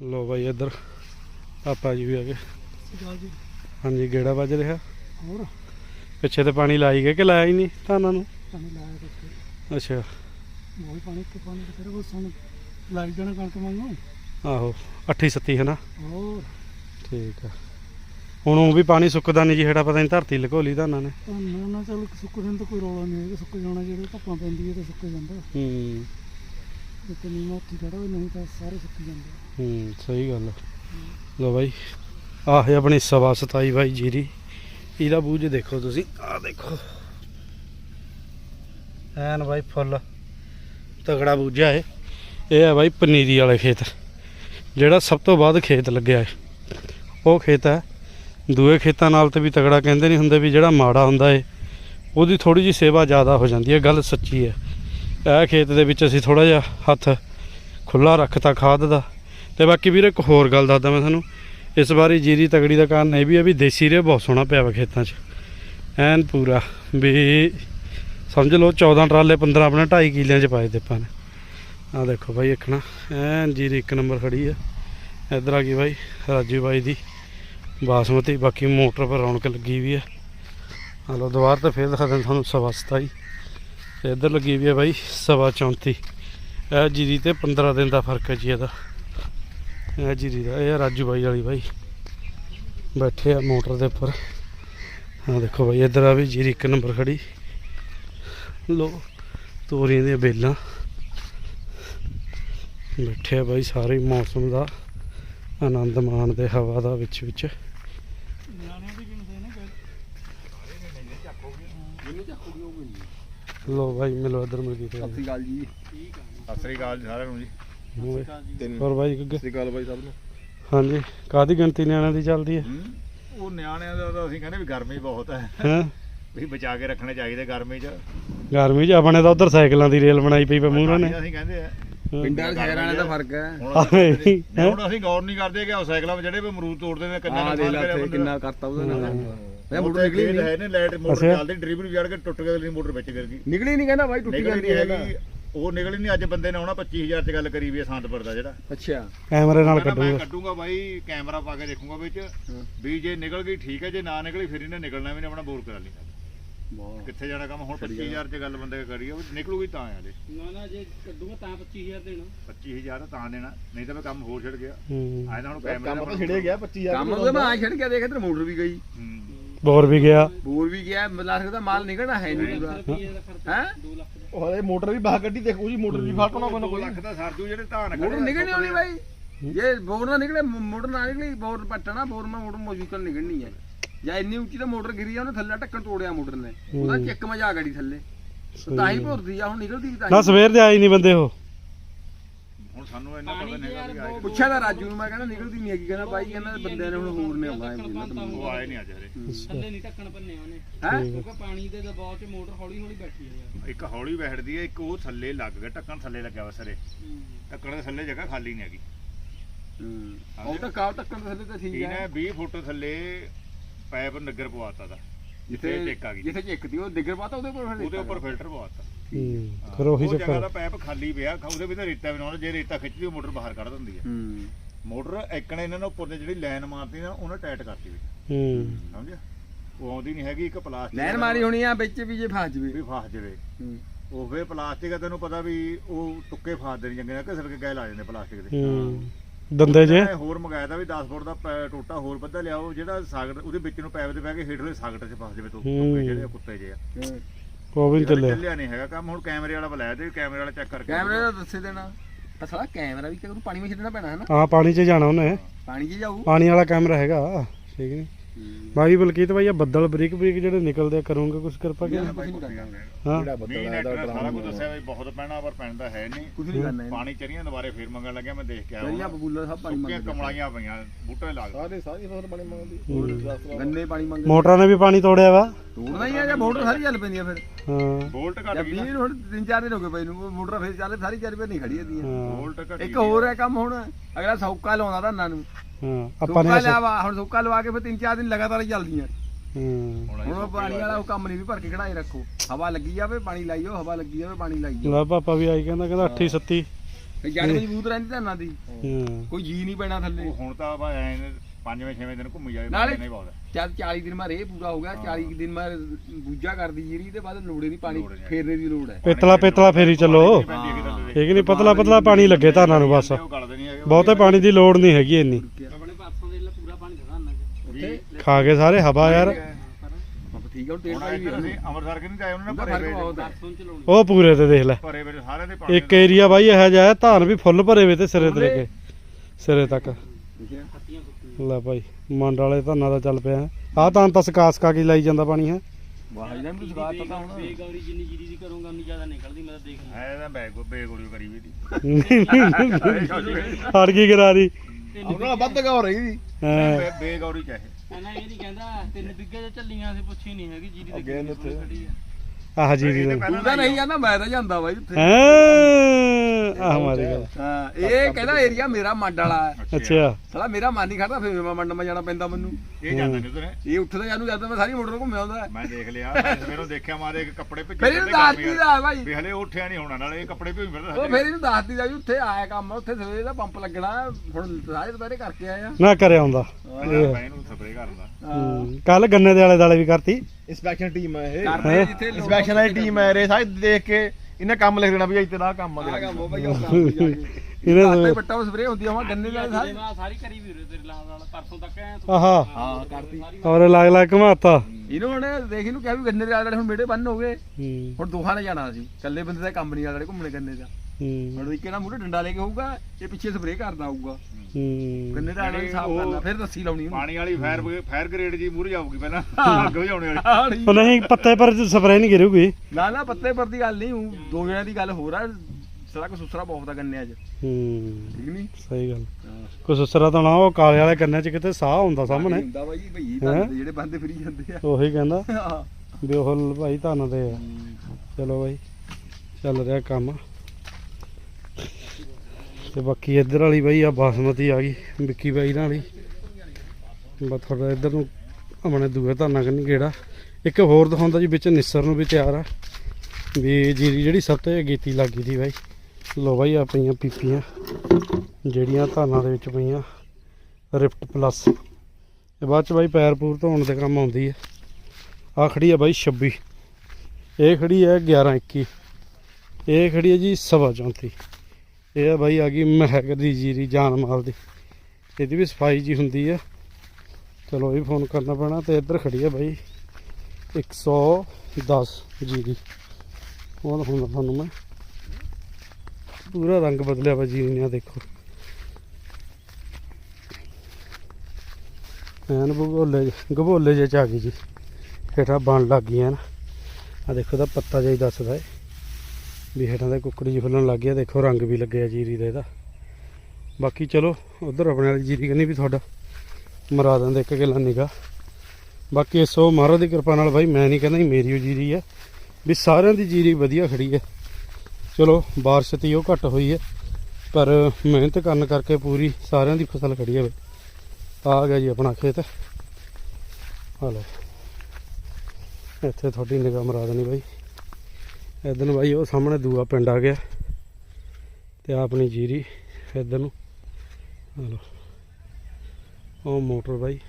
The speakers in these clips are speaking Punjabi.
ਲੋ ਬਾਈ ਇੱਧਰ ਪਾਪਾ ਜੀ ਵੀ ਆ ਗਏ। ਹਾਂਜੀ ਗੇੜਾ ਵੱਜ ਰਿਹਾ। ਹੋਰ? ਪਿੱਛੇ ਤੇ ਪਾਣੀ ਲਾਈ ਗਏ ਕਿ ਲਾਇਆ ਹੀ ਨਹੀਂ ਧਾਨਾਂ ਨੂੰ? ਪਾਣੀ ਲਾਇਆ ਕਿੱਥੇ ਅੱਛਾ। ਬਹੁਤ ਪਾਣੀ ਤੇ ਪਾਣੀ ਤੇ ਫਿਰ ਉਹ ਸੁਣ ਲੱਗ ਜਾਣਾ ਕਣਕ ਮੰਗੋ ਆਹੋ 28 ਸੱਤੀ ਹੈ ਨਾ? ਹੋਰ? ਠੀਕ ਆ। ਹੁਣ ਉਹ ਵੀ ਪਾਣੀ ਸੁੱਕਦਾ ਨਹੀਂ ਜੀ ਹੇਠਾਂ ਪਤਾ ਨਹੀਂ ਧਰਤੀ ਲਕੋਲੀ ਧਾਨਾਂ ਨੇ। ਤਾਂ ਨਾ ਨਾ ਚੱਲ ਸੁੱਕ ਜਾਣ ਤਾਂ ਕੋਈ ਰੌਲਾ ਨਹੀਂ ਹੈਗਾ ਸੁੱਕ ਜਾਣਾ ਜਿਹੜੇ ਧੱਪਾਂ ਪੈਂਦੀ ਹੈ ਤਾਂ ਸੁੱਕ ਜਾਂਦਾ। ਹੂੰ। ਤੇ ਨਹੀਂ ਉੱਥੇ ਖੜਾ ਨਹੀਂ ਤਾਂ ਸਾਰੇ ਸੁੱਕ ਜਾਂਦੇ। ਹੂੰ, ਸਹੀ ਗੱਲ ਆ। ਲਓ ਬਾਈ, ਆਹ ਹੈ ਆਪਣੀ ਸਵਾ 27 ਬਾਈ ਜੀਰੀ। ਇਹਦਾ ਬੂਝ ਦੇਖੋ ਤੁਸੀਂ, ਆਹ ਦੇਖੋ। ਐਨ ਬਾਈ ਫੁੱਲ ਤਗੜਾ ਬੂਝਾ ਹੈ ਇਹ ਹੈ ਬਾਈ ਪਨੀਰੀ ਵਾਲੇ ਖੇਤ। ਜਿਹੜਾ ਸਭ ਤੋਂ ਵੱਧ ਖੇਤ ਲੱਗਿਆ ਹੈ ਉਹ ਖੇਤ ਹੈ। ਦੂਏ ਖੇਤਾਂ ਨਾਲ ਤੇ ਵੀ ਤਗੜਾ ਕਹਿੰਦੇ ਨਹੀਂ ਹੁੰਦੇ ਵੀ ਜਿਹੜਾ ਮਾੜਾ ਹੁੰਦਾ ਏ ਉਹਦੀ ਥੋੜੀ ਜੀ ਸੇਵਾ ਜ਼ਿਆਦਾ ਹੋ ਜਾਂਦੀ ਹੈ। ਗੱਲ ਸੱਚੀ ਹੈ। ਇਹ ਖੇਤ ਦੇ ਵਿੱਚ ਅਸੀਂ ਥੋੜਾ ਜਿਹਾ ਹੱਥ ਖੁੱਲਾ ਰੱਖਤਾ ਖਾਦ ਦਾ। ਤੇ ਬਾਕੀ ਵੀਰੇ ਇੱਕ ਹੋਰ ਗੱਲ ਦੱਸਦਾ ਮੈਂ ਤੁਹਾਨੂੰ, ਇਸ ਵਾਰੀ ਜੀਰੀ ਤਗੜੀ ਦਾ ਕਾਰਨ ਇਹ ਵੀ ਹੈ ਵੀ ਦੇਸੀ ਰੇ ਬਹੁਤ ਸੋਹਣਾ ਪਿਆ ਵਾ ਖੇਤਾਂ 'ਚ। ਐਨ ਪੂਰਾ ਵੀ ਸਮਝ ਲਓ 14 ਟਰਾਲੇ 15 ਆਪਣੇ 2.5 ਕਿਲਿਆਂ 'ਚ ਪਾਏ ਤੇ ਆਪਾਂ ਨੇ। ਆ ਦੇਖੋ ਬਾਈ ਇੱਕਣਾ ਐਨ ਜੀਰੀ ਇੱਕ ਨੰਬਰ ਖੜੀ ਆ। ਇਧਰ ਆ ਗਈ ਬਾਈ, ਰਾਜੂ ਬਾਈ ਦੀ ਬਾਸਮਤੀ, ਬਾਕੀ ਮੋਟਰ ਪਰ ਰੌਣਕ ਲੱਗੀ ਵੀ ਆ। ਹਲੋ ਦੁਬਾਰ ਤਾਂ ਫੇਰ ਦਿਖਾ ਦਿੰਦਾ ਤੁਹਾਨੂੰ ਸਵਾ 27 ਤੇ ਇੱਧਰ ਲੱਗੀ ਵੀ ਆ ਬਾਈ ਸਵਾ 34 ਇਹ ਜੀਰੀ ਤੇ 15 ਦਿਨ ਦਾ ਫ਼ਰਕ ਹੈ ਜੀ ਇਹਦਾ। ਇਹ ਜੀਰੀ ਦਾ ਇਹ ਰਾਜੂ ਬਾਈ ਵਾਲੀ ਬਾਈ। ਬੈਠੇ ਆ ਮੋਟਰ ਦੇ ਉੱਪਰ। ਆ ਦੇਖੋ ਬਾਈ ਇੱਧਰ ਆ ਵੀ ਜੀਰੀ ਇੱਕ ਨੰਬਰ ਖੜੀ। ਲੋ ਤੋਰੀਆਂ ਦੀਆਂ ਬੇਲਾਂ। ਬੈਠੇ ਆ ਬਾਈ ਸਾਰੇ ਮੌਸਮ ਦਾ ਆਨੰਦ ਮਾਣਦੇ ਹਵਾ ਦਾ ਵਿੱਚ ਵਿੱਚ। ਲੋ ਬਾਈ ਮਿਲੋ ਇੱਧਰ ਮਿਲ ਗਈ ਸਤਿ ਸ੍ਰੀ ਅਕਾਲ ਜੀ। ਠੀਕ ਆ ਸਤਿ ਸ੍ਰੀ ਅਕਾਲ ਜੀ ਸਾਰਿਆਂ ਨੂੰ ਜੀ। ਤਿੰਨ ਹੋਰ ਬਾਈ ਗੱਗੇ ਸਤਿ ਸ੍ਰੀ ਅਕਾਲ ਬਾਈ ਸਭ ਨੂੰ। ਹਾਂਜੀ ਕਾਦੀ ਗਿਣਤੀ ਨਿਆਣਿਆਂ ਦੀ ਚੱਲਦੀ ਹੈ? ਉਹ ਨਿਆਣਿਆਂ ਦਾ ਤਾਂ ਅਸੀਂ ਕਹਿੰਦੇ ਵੀ ਗਰਮੀ ਬਹੁਤ ਹੈ। ਹੈਂ? ਵੀ ਬਚਾ ਕੇ ਰੱਖਣੇ ਚਾਹੀਦੇ ਗਰਮੀ 'ਚ। ਗਰਮੀ 'ਚ ਆਪਣੇ ਤਾਂ ਉਧਰ ਸਾਈਕਲਾਂ ਦੀ ਰੇਲ ਬਣਾਈ ਪਈ ਪਈ ਮੂਹਰੇ ਨੇ। ਅਸੀਂ ਕਹਿੰਦੇ ਆ। ਪਿੰਡਾਂ ਦੇ ਸ਼ਹਿਰਾਂ ਵਾਲੇ ਦਾ ਫ਼ਰਕ ਹੈ। ਹੁਣ ਆਹ ਅਸੀਂ- ਹੁਣ ਅਸੀਂ ਗੌਰ ਨਹੀਂ ਕਰਦੇ ਕਿ ਉਹ ਸਾਈਕਲਾਂ 'ਤੇ ਜਿਹੜੇ ਵੀ ਅਮਰੂਦ ਤੋੜਦੇ ਨੇ ਕੰਨਾਂ ਦੇ ਲਾ ਕਿੰਨਾ ਕਰਤਾ ਉਹਦੇ ਨਾਲ। ਮੈਂ ਮੋਟਰ ਨਿਕਲੀ ਨਹੀਂ। ਹੈ ਨੇ ਲਾਈਟ ਮੋਟਰ ਅੱਛਾ। ਚੱਲਦੀ ਡ੍ਰਿਬਲ ਵੀ ਜੜ ਕੇ ਟੁੱਟ ਕੇ ਅਗਲੀ ਮੋਟਰ ਵਿੱਚ ਗਿਰ ਗਈ। ਨਿਕਲੀ ਨਹੀਂ ਕਹਿੰਦਾ ਬਾਈ ਟੁੱਟੀ ਨਿਕਲੀ ਜਾਂਦੀ ਨਹੀਂ ਹੈ ਹੈਗੀ। ਉਹ ਨਿਕਲੀ ਨਹੀਂ ਅੱਜ ਬੰਦੇ ਨੇ ਆਉਣਾ 25000 ਚ ਗੱਲ ਕਰੀ ਵੀ ਹੈ ਸੰਤਪੁਰ ਦਾ ਜਿਹੜਾ। ਅੱਛਾ। ਕੈਮਰੇ ਨਾਲ ਕਹਿੰਦਾ ਮੈਂ ਕੱਢੂਗਾ ਕੱਢੂਗਾ ਬਾਈ ਕੈਮਰਾ ਪਾ ਕੇ ਦੇਖੂਗਾ ਵਿੱਚ ਹਾਂ। ਵੀ ਜੇ ਨਿਕਲ ਗਈ ਠੀਕ ਹੈ ਜੇ ਨਾ ਨਿਕਲੀ ਫਿਰ ਇਹਨੇ ਨਿਕਲਣਾ ਵੀ ਨਹੀਂ ਆਪਣਾ ਬੋਰ ਕਰਾ ਲਈ ਵਾਹ। ਕਿੱਥੇ ਜਾਣਾ ਕੰਮ? ਹੁਣ ਸਹੀ 25000 ਚ ਗੱਲ ਬੰਦੇ ਕਰੀ ਉਹ ਨਿਕਲੂਗੀ ਤਾਂ ਆ ਜੇ। ਨਾ ਨਾ ਜੇ ਕੱਢੂਗਾ ਤਾਂ 25000 ਦੇਣਾ। 25000 ਤਾਂ ਦੇਣਾ ਨਹੀਂ ਤਾਂ ਮੈਂ ਕੰਮ ਹੋਰ ਛੱਡ ਗਿਆ। ਹੂੰ। ਆਏ ਤਾਂ ਹੁਣ ਕੈਮਰਾ ਕੰਮ ਤਾਂ ਛਿੜੇ ਗਿਆ 25000 ਕੰਮ ਉਹਦਾ ਮੈਂ ਆ ਛੱਡ ਗਿਆ ਦੇਖ ਇੱਧਰ ਮੋਟਰ ਵੀ ਗਈ। ਹੂੰ। ਬੋਰ ਵੀ ਗਿਆ। ਬੋਰ ਵੀ ਗਿਆ ਮਿਲਾ ਸਕਦਾ ਮਾਲ ਨਿਕਲਣਾ ਹੈ ਨਹੀਂ ਪੂਰਾ। ਹੈ? 2 ਲੱਖ ਦਾ ਉਹ ਹਲੇ ਮੋਟਰ ਵੀ ਬਾਹਰ ਕੱਢੀ ਦੇਖੋ ਜੀ ਮੋਟਰ ਵੀ ਫਾਟਣਾ ਦੋ ਲੱਖ ਦਾ ਸਰਜੂ ਜਿਹੜੇ ਧਾਨ ਮੋਟਰ ਨਿਕਲਣੀ ਹੋਣੀ ਬਾਈ। ਜੇ ਬੋਰ ਨਾ ਨਿਕਲੇ ਮੋਟਰ ਨਾ ਨਿਕਲੀ ਬੋਰ ਪੱਟਣਾ ਬੋਰ ਮੈਂ ਮੋਟਰ ਮੌਜੂਦਨ ਨਿਕਲਣੀ ਹੈ। ਜਾਂ ਇੰਨੀ ਉੱਚੀ ਤਾਂ ਮੋਟਰ ਗਿਰੀ ਆ ਉਹਨੇ ਥੱਲੇ ਢੱਕਣ ਤੋੜਿਆ ਮੋਟਰ ਨੇ। ਉਹਦਾ ਚੱਕ ਮਜਾ ਗੜੀ ਥੱਲੇ। ਤਾਂ ਹੀ ਭੁਰਦੀ ਆ ਹੁਣ ਨਿਕਲਦੀ ਤਾਂ ਨਾ ਸਵੇਰ ਦੇ ਆਏ ਨਹੀਂ ਬੰਦੇ ਉਹ। ਹੁਣ ਸਾਨੂੰ ਇੰਨਾ ਪਤਾ ਨਹੀਂ ਹੈਗਾ ਵੀ ਆਏ ਪੁੱਛਿਆ ਤਾਂ ਰਾਜੂ ਨੂੰ ਮੈਂ ਕਹਿੰਦਾ ਨਿਕਲਦੀ ਨਹੀਂ ਹੈਗੀ ਕਹਿੰਦਾ ਬਾਈ ਕਹਿੰਦਾ ਬੰਦਿਆਂ ਨੇ ਹੁਣ ਹੋਰ ਨੇ ਆਉਣਾ ਹੈ ਉਹ ਆਏ ਨਹੀਂ ਅੱਜ ਹਰੇ ਥੱਲੇ ਨਹੀਂ ਢੱਕਣ ਭੰਨਿਆ ਉਹਨੇ ਹੈ। ਕਿਉਂਕਿ ਪਾਣੀ ਦੇ ਦਬਾਅ 'ਚ ਮੋਟਰ ਹੌਲੀ ਹੌਲੀ ਬੈਠੀ ਹੈ ਯਾਰ। ਇੱਕ ਹੌਲੀ ਬੈਠਦੀ ਹੈ ਇੱਕ ਉਹ ਥੱਲੇ ਲੱਗ ਗਿਆ ਢੱਕਣ ਥੱਲੇ ਲੱਗਿਆ ਵਾ ਸਰੇ। ਢੱਕਣ ਦੇ ਥੱਲੇ ਜਗ੍ਹਾ ਖਾਲੀ ਨਹੀਂ ਹੈਗੀ। ਉਹ ਤਾਂ ਕਾਲ ਢੱਕਣ ਦੇ ਥੱਲੇ ਤਾਂ ਠੀਕ ਇਹਨੇ ਹੈ। 20 ਫੁੱਟ ਥੱਲੇ ਪਾਈਪ ਨਗਰ ਪਵਾਤਾ ਦਾ ਜਿੱਥੇ ਟੇਕ ਆ ਗਈ। ਜਿੱਥੇ ਚੱਕਦੀ ਉਹ ਡਿੱਗਰ ਪਾਤਾ ਉਹਦੇ ਉੱਪਰ ਫਿਰ ਉਹਦੇ ਉੱਪਰ ਫਿਲਟਰ ਪਵਾਤਾ। ਹੂੰ। ਫਿਰ ਉਹੀ ਉਹ ਜਗ੍ਹਾ ਚੱਕਰ ਦਾ ਪਾਈਪ ਖਾਲੀ ਪਿਆ ਉਹਦੇ ਵਿੱਚ ਤਾਂ ਰੇਤਾ ਵੀ ਨਾ ਜੇ ਰੇਤਾ ਖਿੱਚਦੀ ਉਹ ਮੋਟਰ ਬਾਹਰ ਕੱਢ ਦਿੰਦੀ ਹੈ। ਹੂੰ। ਮੋਟਰ ਐਕਣੇ ਇਹਨਾਂ ਨੇ ਉੱਪਰ ਤੇ ਜਿਹੜੀ ਲਾਈਨ ਮਾਰਤੀ ਨਾ ਉਹਨੇ ਟਾਈਟ ਕਰਤੀ ਵਿੱਚ। ਹੂੰ। ਸਮਝਿਆ? ਉਹ ਆਉਂਦੀ ਨਹੀਂ ਹੈਗੀ ਇੱਕ ਪਲਾਸਟਿਕ ਲੈਣ ਮਾਰੀ ਹੋਣੀ ਆ ਵਿੱਚ ਵੀ ਜੇ ਫਸ ਜਵੇ। ਵੀ ਫਸ ਜਾਵੇ। ਹੂੰ। ਉਹ ਵੇ ਪਲਾਸਟਿਕ ਆ ਤੈਨੂੰ ਪਤਾ ਵੀ ਉਹ ਟੁੱਕੇ ਫਸਦੇ ਨਹੀਂ ਚੰਗੇ ਨਾਲ ਘਸਰ ਕੇ ਗਏ ਲਾ ਜਾਂਦੇ ਪਲਾਸਟਿਕ ਦੇ। ਹੂੰ। ਦੰਦੇ ਜੇ? ਮੈਂ ਹੋਰ ਮੰਗਾਇਆ ਤਾਂ ਵੀ 10 ਫੁੱਟ ਦਾ ਪੈ- ਟੋਟਾ ਹੋਰ ਵੱਧਾ ਲਿਆਓ ਜਿਹੜਾ ਸਾਗਟ ਉਹਦੇ ਵਿੱਚ ਨੂੰ ਪੈਪ ਦੇ ਪੈ ਕੇ ਹੇਠਲੇ ਸਾਗਟ 'ਚ ਫਸ ਜਾਵੇ ਤੋ ਹੂੰ। ਜਿਹੜੇ ਕੁੱਤੇ ਜੇ ਆ। ਹੂੰ। ਉਹ ਵੀ ਨੀ ਚੱਲਿਆ। ਚੱਲਿਆ ਨਹੀਂ ਹੈਗਾ ਕੰਮ ਹੁਣ ਕੈਮਰੇ ਵਾਲਾ ਬੁਲਾਇਆ ਤੇ ਕੈਮਰੇ ਵਾਲਾ ਚੈੱਕ ਕਰਕੇ ਕੈਮਰੇ ਦਾ ਦੱਸੇ ਦੇਣਾ। ਸਾਲਾ ਕੈਮਰਾ ਵੀ ਕਿਉਂ ਪਾਣੀ ਵਿੱਚ ਛੱਡਣਾ ਪੈਣਾ ਹੈ ਨਾ। ਹਾਂ ਪਾਣੀ 'ਚ ਜਾਣਾ ਉਹਨੇ। ਪਾਣੀ 'ਚ ਜਾਊ। ਪਾਣੀ ਵਾਲਾ ਕੈਮਰਾ ਹੈਗਾ। ਠੀਕ ਨਹੀਂ ਬਾਕੀ ਬਲਕੀਤ ਭਾਈ ਆ ਬੱਦਲ ਬਰੀਕ ਬਰੀਕ ਜਿਹੜੇ ਨਿਕਲਦੇ ਆ, ਕਰੋਗੇ ਕੁਝ ਕਿਰਪਾ ਕੇ ਕੁਝ ਨਹੀਂ। ਕਰਨਾ ਹਾਂ ਮੀਂਹ ਨੇ ਤਾਂ ਸਾਰਾ ਕੁਝ ਦੱਸਿਆ ਵੀ ਬਹੁਤ ਪੈਣਾ ਪਰ ਪੈਂਦਾ ਹੈ ਨਹੀਂ। ਕੁਝ ਨਹੀਂ ਕਰਨਾ ਪਾਣੀ ਚਰੀਆਂ ਦੁਬਾਰੇ ਫੇਰ ਮੰਗਣ ਲੱਗਿਆ ਮੈਂ ਦੇਖ ਕੇ ਆਇਆ ਜਿਹੜੀਆਂ ਬਬੂਲਾ ਸਭ ਪਾਣੀ ਸੁੱਕੀਆਂ ਮੰਗਦੇ ਕਮਲਾਈਆਂ ਪਈਆਂ ਬੂਟੇ ਲੱਗ ਸਾਰੇ ਸਾਰੀ ਫਸਲ ਪਾਣੀ ਮੰਗਦੀ ਗੰਨੇ ਪਾਣੀ ਮੰਗਦੇ ਮੋਟਰਾਂ ਨੇ ਵੀ ਪਾਣੀ ਤੋੜਿਆ ਵਾ। ਤੋੜਨਾ ਹੀ ਆ ਜਾਂ ਮੋਟਰ ਸਾਰੀ ਚੱਲ ਪੈਂਦੀ ਆ ਫਿਰ? ਹਾਂ। ਬੋਲਟ ਘਟ ਗਈ 20 ਨਾ। ਹੁਣ ਤਿੰਨ ਚਾਰ ਦਿਨ ਹੋ ਗਏ ਪਈ ਨੂੰ ਮੋਟਰ ਫਿਰ ਚੱਲੇ ਸਾਰੀ ਚੱਲ ਪਈ ਨਹੀਂ ਖੜੀ ਹਾਂ। ਬੋਲਟ ਘਟ ਇੱਕ ਹੋਰ ਹੈ ਕੰਮ ਹੁਣ ਅਗਲਾ ਸੌਕਾ ਲਾਉਂਦਾ ਧਾਨਾਂ ਨੂੰ। ਹਾਂ ਆਪਾਂ ਨੇ ਸੌਕਾ ਲਿਆਵਾ ਹੁਣ ਸੌਕਾ ਲਵਾ ਕੇ ਫਿਰ ਤਿੰਨ ਚਾਰ ਦਿਨ ਲਗਾਤਾਰ ਹੀ ਚੱਲਦੀਆਂ। ਹਾਂ। ਹੁਣ ਉਹ ਪਾਣੀ ਵਾਲਾ ਉਹ ਕੰਮ ਨਹੀਂ ਵੀ ਭਰ ਕੇ ਕਢਾਈ ਰੱਖੋ। ਹਵਾ ਲੱਗੀ ਜਾਵੇ ਪਾਣੀ ਲਾਈ ਜਾਓ ਹਵਾ ਲੱਗੀ ਜਾਵੇ ਪਾਣੀ ਲਾਈ ਜਾਓ। ਲਾ ਪਾਪਾ ਵੀ ਆਈ ਕਹਿੰਦਾ ਕਹਿੰਦਾ 28 37 ਤੇ ਜੜ ਮਜ਼ਬੂਤ ਰਹਿੰਦੀ ਧਾਨਾਂ ਦੀ। ਹਾਂ। ਕੋਈ ਜੀ ਨਹੀਂ ਪੈਣਾ ਥੱਲੇ। ਹੁਣ ਤਾਂ ਬਾ ਐ ਪੰਜਵੇਂ ਛੇਵੇਂ ਦਿਨ ਘੁੰਮੀ ਜਾਵੇ ਨਾਲੇ- ਨਹੀਂ ਬਹੁਤ। ਜਦ 40 ਦਿਨ ਮਾ ਰੇ ਪੂਰਾ ਹੋ ਗਿਆ 40 ਕੁ ਦਿਨ ਮਾ ਬੂਜਾ ਕਰਦੀ ਜੀਰੀ ਤੇ ਬਾਅਦ ਲੋੜੇ ਨਹੀਂ ਪਾਣੀ। ਫੇਰਨੇ ਦੀ ਲੋੜ ਹੈ। ਪੇਤਲਾ ਪੇਤਲਾ ਫੇਰੀ ਚੱਲੋ। ਠੀਕ ਨਹੀਂ ਪਤਲਾ ਪਤਲਾ ਪਾਣੀ ਲੱਗੇ ਧਾਨਾਂ ਨੂੰ ਬਸ। ਬਹੁਤੇ ਪਾਣੀ ਦੀ ਲੋੜ ਨਹੀਂ ਹੈਗੀ ਇੰਨੀ। ਆਪਣੇ ਪਾਸੋਂ ਦੇ ਪੂਰਾ ਪਾਣੀ ਦੇਣਾ ਨਾ ਉੱਥੇ ਖਾ ਕੇ ਸਾਰੇ ਹਵਾ ਯਾਰ। ਠੀਕ ਹੈ ਪਾਈ ਵੀ ਅੰਮ੍ਰਿਤਸਰ ਜਾਏ ਉਹਨਾਂ ਨੇ ਭਰੇ ਉਹ ਪੂਰੇ ਤੇ ਦੇਖ ਲੈ। ਭਰੇ ਵੇ ਸਾਰਿਆਂ ਦੇ ਪਾਣੀ ਇੱਕ ਏਰੀਆ ਬਾਈ ਇਹੋ ਜਿਹਾ ਹੈ ਧਾਨ ਵੀ ਫੁੱਲ ਭਰੇ ਵੇ ਤੇ ਸਿਰੇ ਤੇ ਲੱਗੇ ਸਿਰੇ ਤੱਕ। ਲੈ ਭਾਈ ਮੰਡ ਵਾਲੇ ਧਾਨਾਂ ਦਾ ਚੱਲ ਪਿਆ। ਆਹ ਤਾਂ ਤਾਂ ਸਕਾ ਸਕਾ ਕੇ ਲਾਈ ਜਾਂਦਾ ਪਾਣੀ ਹੈ। ਵਾਹ ਇਹਨਾਂ ਨੂੰ ਸਵਾਦ ਪਤਾ ਹੁਣ। ਬੇਗੌਰੀ ਜਿੰਨੀ ਜੀਰੀ ਦੀ ਕਰੂੰਗਾ ਉਨੀ ਜ਼ਿਆਦਾ ਨਿਕਲਦੀ ਮੈਂ ਤਾਂ ਦੇਖ ਲਈ ਹੈ ਤਾਂ ਬੈਗ ਬੇਗੋੜੀ ਕਰੀ ਵੀ ਦੀ। ਹੜ ਗਈ ਗਰਾਰੀ ਉਹਨਾਂ ਵੱਧ ਗਾ ਹੋ ਰਹੀ ਦੀ ਹਾਂ ਬੇਗੌਰੀ ਚਾਹੇ ਕਹਿੰਦਾ ਇਹ। ਨਹੀਂ ਕਹਿੰਦਾ ਤਿੰਨ ਬਿੱਗੇ ਚ ਚੱਲੀਆਂ ਸੀ ਪੁੱਛੀ ਨਹੀਂ ਹੈਗੀ ਜੀਰੀ ਦੇ ਅੱਗੇ ਨੂੰ ਕਿੰਨੀ। ਖੜੀ ਆ। ਆਹ ਜੀਰੀ ਦਾ ਤਾਂ ਨਹੀਂ ਜਾਂਦਾ ਮੈਂ ਤਾਂ ਜਾਂਦਾ ਬਾਈ ਉੱਥੇ। ਹਾਂ ਆਹ ਮਾਰੀ ਗੱਲ। ਹਾਂ ਇਹ ਕਹਿੰਦਾ ਏਰੀਆ ਮੇਰਾ ਮੰਡ ਵਾਲਾ ਹੈ। ਅੱਛਾ। ਸਾਲਾ ਮੇਰਾ ਮਨ ਨਹੀਂ ਖੜਦਾ ਫਿਰ ਮੈਂ ਮੰਡ ਮਾ ਜਾਣਾ ਪੈਂਦਾ ਮੈਨੂੰ। ਇਹ ਜਾਂਦਾ ਨਹੀਂ ਉਧਰ। ਇਹ ਉੱਠਦਾ ਜਾਨੂੰ ਜਾਂਦਾ ਮੈਂ ਸਾਰੀ ਮੋਟਰ ਘੁੰਮਿਆ ਹੁੰਦਾ। ਮੈਂ ਦੇਖ ਲਿਆ ਮੈਂ ਸਵੇਰੋਂ ਦੇਖਿਆ ਮਾਰੇ ਇੱਕ ਕੱਪੜੇ ਭਿੱਜੇ ਫਿਰ ਇਹਨੂੰ ਦੱਸਦੀ ਦਾ ਭਾਈ। ਵੀ ਹਲੇ ਉੱਠਿਆ ਨਹੀਂ ਹੋਣਾ ਨਾਲੇ ਇਹ ਕੱਪੜੇ ਭਿੱਜ ਫਿਰਦਾ ਉਹ ਫਿਰ ਇਹਨੂੰ ਦੱਸਦੀ ਦਾ ਵੀ ਉੱਥੇ ਆਇਆ ਕੰਮ ਉੱਥੇ ਸਵੇਰੇ ਦਾ ਪੰਪ ਲੱਗਣਾ ਹੁਣ ਸਾਰੇ ਦੁਪਹਿਰੇ ਕਰਕੇ ਆਇਆ ਨਾ ਕਰਿਆ ਹੁੰਦਾ। ਇਹਨੂੰ ਸਪਰੇ ਕਰਦਾ ਕੱਲ ਗੰਨੇ ਦੇ ਆਲੇ ਦਾਲੇ ਵੀ ਕਰਤੀ। ਇੰਸਪੈਕਸ਼ਨ ਟੀਮ ਹੈ ਇਹ। ਕਰਦੇ ਜਿੱਥੇ ਲੋਕ- ਇੰਸਪੈਕਸ਼ਨ ਵਾਲੀ ਟੀਮ ਹੈ ਇਹ ਸਾਰੇ ਦੇਖ ਕੇ ਇਹਨੇ ਕੰਮ ਲਿਖ ਦੇਣਾ ਵੀ ਇੱਥੇ ਦਾ ਕੰਮ ਆ। ਕੰਮ ਉਹ ਉਹ ਕੰਮ ਕੇ। ਇਹਨੇ ਆਟੇ ਪੱਟਾ ਉਹ ਸਪਰੇ ਹੁੰਦੀ ਆ ਹੁਣ ਗੰਨੇ ਨਾਲ ਸਾਰੇ। ਸਾਰੀ ਕਰੀ ਵੀ ਤੇਰੇ ਨਾਲ ਨਾਲ ਪਰਸੋਂ ਤੱਕ ਐ ਆਹਾ। ਹਾਂ ਕਰਦੀ ਔਰ ਲੱਗ ਲੱਗ ਘਮਾਤਾ। ਇਹਨੂੰ ਹੁਣ ਦੇਖ ਇਹਨੂੰ ਕਿਹਾ ਵੀ ਗੰਨੇ ਦੇ ਆਲੇ ਹੁਣ ਮੇੜੇ ਬੰਨ ਹੋ ਗਏ। ਹੁਣ ਦੋਹਾਂ ਨੇ ਜਾਣਾ ਸੀ। ਇਕੱਲੇ ਬੰਦੇ ਦਾ ਕੰਮ ਨਹੀਂ ਆਲੇ ਘੁੰਮਣੇ ਗੰਨੇ ਦਾ। ਹੂੰ। ਹੁਣ ਇੱਕੇ ਨਾਲ ਮੂਰੇ ਡੰਡਾ ਲੈ ਕੇ ਹੋਊਗਾ ਇਹ ਪਿੱਛੇ ਸਪਰੇ ਕਰਦਾ ਹੋਊਗਾ ਹੂੰ। ਗੰਨੇ ਦਾ ਆਲੇ ਸਾਫ਼ ਕਰਨਾ ਫਿਰ ਰੱਸੀ ਲਾਉਣੀ ਉਹਨੂੰ। ਪਾਣੀ ਵਾਲੀ ਫਾਇਰ ਫਾਇਰ ਗ੍ਰੇਡ ਜੀ ਮੂਰੇ ਜਾਊਗੀ ਪਹਿਲਾਂ ਅੱਗ ਵਜਾਉਣੇ ਵਾਲੀ। ਆਹ। ਉਹ ਨਹੀਂ ਪੱਤੇ ਪਰ ਸਪਰੇ ਨਹੀਂ ਗਿਰੂਗੀ। ਨਾ ਨਾ ਪੱਤੇ ਪਰ ਦੀ ਗੱਲ ਨਹੀਂ ਊਂ ਦੋ ਜਣਿਆਂ ਦੀ ਗੱਲ ਹੋ ਰਹਾ ਸਾਰਾ ਸੁਸਰਾ ਬਹੁਤ ਆ ਗੰਨਿਆਂ 'ਚ। ਹੂੰ। ਠੀਕ ਨਹੀਂ? ਸਹੀ ਗੱਲ। ਕੋਈ ਸੁਸਰਾ ਤਾਂ ਨਾ ਉਹ ਕਾਲੇ ਵਾਲੇ ਕੰਨਾਂ 'ਚ ਕਿਤੇ ਸਾਹ ਹੁੰਦਾ ਸਾਹਮਣੇ। ਹੁੰਦਾ ਬਾਈ ਭਈ ਹੈਂ? ਬੰਦੇ ਜਿਹੜੇ ਬੰਦੇ ਫਰੀ ਜਾਂਦੇ ਆ। ਉਹੀ ਕਹਿੰਦਾ। ਹਾਂ। ਵੀ ਉਹ ਭਾਈ ਧੰਨ ਦੇ ਆ। ਚਲੋ ਬਾਈ ਚੱਲ ਰਿਹਾ ਕੰਮ। ਤੇ ਬਾਕੀ ਇੱਧਰ ਵਾਲੀ ਬਾਈ ਆ ਬਾਸਮਤੀ ਆ ਗਈ, ਵਿੱਕੀ ਬਾਈ ਨਾਲ ਵਾਲੀ ਬਸ ਤੁਹਾਡਾ ਇੱਧਰ ਨੂੰ ਆਪਣੇ ਦੂਏ ਧਾਨਾ ਕੰਨੀ ਗੇੜਾ। ਇੱਕ ਹੋਰ ਦਿਖਾਉਂਦਾ ਜੀ, ਵਿੱਚ ਨਿਸਰ ਨੂੰ ਵੀ ਤਿਆਰ ਆ। ਵੀ ਜੀਰੀ ਜਿਹੜੀ ਸਭ ਤੋਂ ਅਗੇਤੀ ਲੱਗੀ ਸੀ ਬਾਈ। ਲੋ ਬਾਈ, ਆ ਪਈਆਂ ਪੀਪੀਆਂ, ਜਿਹੜੀਆਂ ਧਾਨਾਂ ਦੇ ਵਿੱਚ ਪਈਆਂ। ਰਿਫਟ ਪਲੱਸ। ਤੇ ਬਾਅਦ ਚ ਬਾਈ ਪੈਰ ਪੂਰ ਧੋਣ ਦੇ ਕੰਮ ਆਉਂਦੀ ਹੈ ਆ ਖੜੀ ਆ ਬਾਈ 26 ਇਹ ਖੜੀ ਹੈ 11 21 ਇਹ ਖੜੀ ਹੈ ਜੀ ਸਵਾ 34 ਇਹ ਆ ਬਾਈ, ਆ ਗਈ ਮਹਿਕ ਦੀ ਜੀਰੀ, ਜਾਨ ਮਾਲ ਦੀ। ਇਹਦੀ ਵੀ ਸਫ਼ਾਈ ਜੀ ਹੁੰਦੀ ਹੈ ਚਲੋ ਇਹ ਫੋਨ ਕਰਨਾ ਪੈਣਾ ਤੇ ਇੱਧਰ ਖੜੀ ਹੈ ਬਾਈ। 110 ਜੀਰੀ। ਉਹ ਦਿਖਾਉਂਦਾ ਤੁਹਾਨੂੰ ਮੈਂ ਪੂਰਾ ਰੰਗ ਬਦਲਿਆ ਵਾ ਜੀਰੀ ਨੇ, ਆਹ ਦੇਖੋ। ਐਨ ਭਗੋਲੇ ਗਭੋਲੇ ਜਿਹੇ ਚ ਆ ਗਈ ਜੀ। ਹੇਠਾਂ ਬਣ ਲੱਗ ਗਈਆਂ ਨਾ। ਆ ਦੇਖੋ ਦਾ ਪੱਤਾ ਜਿਹਾ ਹੀ ਦੱਸਦਾ ਏ। ਵੀ ਹੇਠਾਂ ਦੇ ਕੁੱਕੜੀ ਜਿਹੀ ਫੁੱਲਣ ਲੱਗ ਗਿਆ, ਦੇਖੋ ਰੰਗ ਵੀ ਲੱਗਿਆ ਜੀਰੀ ਦਾ ਇਹਦਾ। ਬਾਕੀ ਚਲੋ, ਉਧਰ ਆਪਣੇ ਵਾਲੀ ਜੀਰੀ ਕਹਿੰਦੀ ਵੀ ਤੁਹਾਡਾ ਮਰਾ ਦਿੰਦੇ ਇੱਕ ਕਿੱਲਾ ਨਿਗਾ। ਬਾਕੀ ਸੋ ਮਹਾਰਾਜ ਦੀ ਕਿਰਪਾ ਨਾਲ ਬਾਈ, ਮੈਂ ਨਹੀਂ ਕਹਿੰਦਾ ਮੇਰੀ ਉਹ ਜੀਰੀ ਹੈ ਵੀ ਸਾਰਿਆਂ ਦੀ ਜੀਰੀ ਵਧੀਆ ਖੜੀ ਹੈ ਚਲੋ, ਬਾਰਿਸ਼ ਤੀ ਉਹ ਘੱਟ ਹੋਈ ਹੈ ਪਰ ਮਿਹਨਤ ਕਰਨ ਕਰਕੇ ਪੂਰੀ ਸਾਰਿਆਂ ਦੀ ਫਸਲ ਖੜੀ ਹੈ ਆ ਗਿਆ ਜੀ ਆਪਣਾ ਖੇਤ। ਆ ਲਓ। ਇੱਥੇ ਤੁਹਾਡੀ ਨਿਗਾਹ ਮਰਾ ਦੇਣੀ ਬਾਈ। ਇੱਧਰ ਨੂੰ ਬਾਈ, ਉਹ ਸਾਹਮਣੇ ਦੂਆ ਪਿੰਡ ਆ ਗਿਆ ਤੇ ਆਹ ਆਪਣੀ ਜੀਰੀ ਇੱਧਰ ਨੂੰ। ਆ ਲਓ। ਉਹ ਮੋਟਰ ਬਾਈ।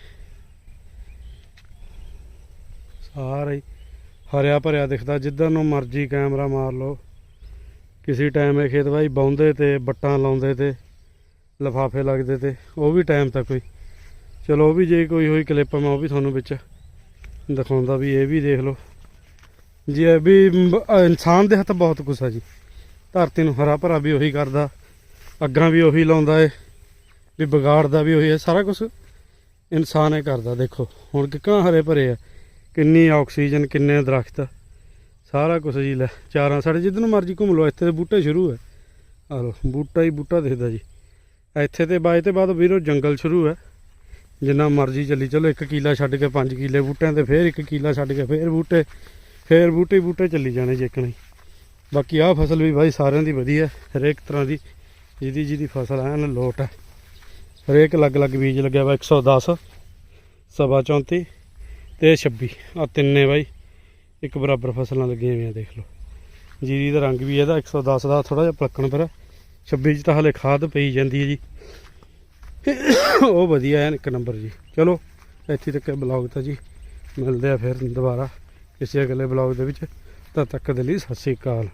ਸਾਰਾ ਹੀ ਹਰਿਆ ਭਰਿਆ ਦਿਖਦਾ, ਜਿੱਧਰ ਨੂੰ ਮਰਜ਼ੀ ਕੈਮਰਾ ਮਾਰ ਲਓ। ਕਿਸੇ ਟਾਈਮ ਇਹ ਖੇਤ ਬਾਈ ਬਾਉਂਦੇ ਤੇ, ਬੱਟਾਂ ਲਾਉਂਦੇ ਤੇ, ਲਫਾਫੇ ਲੱਗਦੇ ਤੇ, ਉਹ ਵੀ ਟਾਈਮ ਤੱਕ ਕੋਈ ਚਲੋ ਉਹ ਵੀ ਜੇ ਕੋਈ ਹੋਈ ਕਲਿੱਪ ਮੈਂ ਉਹ ਵੀ ਤੁਹਾਨੂੰ ਵਿੱਚ ਦਿਖਾਉਂਦਾ ਵੀ ਇਹ ਵੀ ਦੇਖ ਲਓ। ਜੀ, ਇਹ ਵੀ ਇਨਸਾਨ ਦੇ ਹੱਥ ਬਹੁਤ ਕੁਛ ਆ ਜੀ। ਧਰਤੀ ਨੂੰ ਹਰਾ ਭਰਾ ਵੀ ਉਹੀ ਕਰਦਾ, ਅੱਗਾਂ ਵੀ ਉਹੀ ਲਾਉਂਦਾ ਏ, ਵੀ ਵਿਗਾੜਦਾ ਵੀ ਉਹੀ ਹੈ ਸਾਰਾ ਕੁਝ ਇਨਸਾਨ ਹੀ ਕਰਦਾ। ਦੇਖੋ, ਹੁਣ ਕਿੱਕਾਂ ਹਰੇ ਭਰੇ ਆ, ਕਿੰਨੀ ਆਕਸੀਜਨ, ਕਿੰਨੇ ਦਰਖਤ, ਸਾਰਾ ਕੁਝ ਜੀ ਲੈ, ਚਾਰਾਂ ਸਾਡੇ ਜਿੱਧਰ ਨੂੰ ਮਰਜ਼ੀ ਘੁੰਮ ਲਓ, ਇੱਥੇ ਦੇ ਬੂਟੇ ਸ਼ੁਰੂ ਹੈ ਆ ਲਓ, ਬੂਟਾ ਹੀ ਬੂਟਾ ਦਿਖਦਾ ਜੀ। ਇੱਥੇ ਤੇ ਬਾਅਦ ਤੇ ਬਾਅਦ ਵੀਰੋ ਜੰਗਲ ਸ਼ੁਰੂ ਹੈ ਜਿੰਨਾ ਮਰਜ਼ੀ ਚੱਲੀ, ਚਲੋ ਇੱਕ ਕਿਲਾ ਛੱਡ ਕੇ 5 ਕਿਲੇ ਬੂਟਿਆਂ ਤੇ, ਫੇਰ ਇੱਕ ਕਿਲਾ ਛੱਡ ਕੇ ਫੇਰ ਬੂਟੇ। ਫੇਰ ਬੂਟੇ ਬੂਟੇ ਚੱਲੀ ਜਾਣੇ ਜੇਕਣੇ ਬਾਕੀ ਆਹ ਫਸਲ ਵੀ ਬਾਈ ਸਾਰਿਆਂ ਦੀ ਵਧੀਆ, ਹਰੇਕ ਤਰ੍ਹਾਂ ਦੀ, ਜਿਹਦੀ ਜਿਹਦੀ ਫਸਲ ਹੈ ਨਾ ਲੋਟ ਹੈ। ਹਰੇਕ ਅਲੱਗ-ਅਲੱਗ ਬੀਜ ਲੱਗਿਆ ਵਾ 110 ਸਵਾ 34 ਤੇ 26 ਆ ਤਿੰਨੇ ਬਾਈ, ਇੱਕ ਬਰਾਬਰ ਫਸਲਾਂ ਲੱਗੀਆਂ ਹੋਈਆਂ, ਦੇਖ ਲਓ। ਜੀਰੀ ਦਾ ਰੰਗ ਵੀ ਇਹਦਾ 110 ਦਾ ਥੋੜਾ ਜਿਹਾ ਪਲੱਕਣ ਪਰ 26 ਚ ਤਾਂ ਹਲੇ ਖਾਦ ਪਈ ਜਾਂਦੀ ਹੈ ਜੀ। ਉਹ ਵਧੀਆ ਹੈ ਇੱਕ ਨੰਬਰ ਜੀ। ਚਲੋ, ਇੱਥੇ ਤੱਕ ਬਲੌਗ ਤਾਂ ਜੀ, ਮਿਲਦੇ ਆ ਫਿਰ ਦੁਬਾਰਾ। ਇਸੇ ਅਗਲੇ ਬਲੌਗ ਦੇ ਵਿੱਚ ਤਦ ਤੱਕ ਦੇ ਲਈ ਸਤਿ ਸ੍ਰੀ ਅਕਾਲ।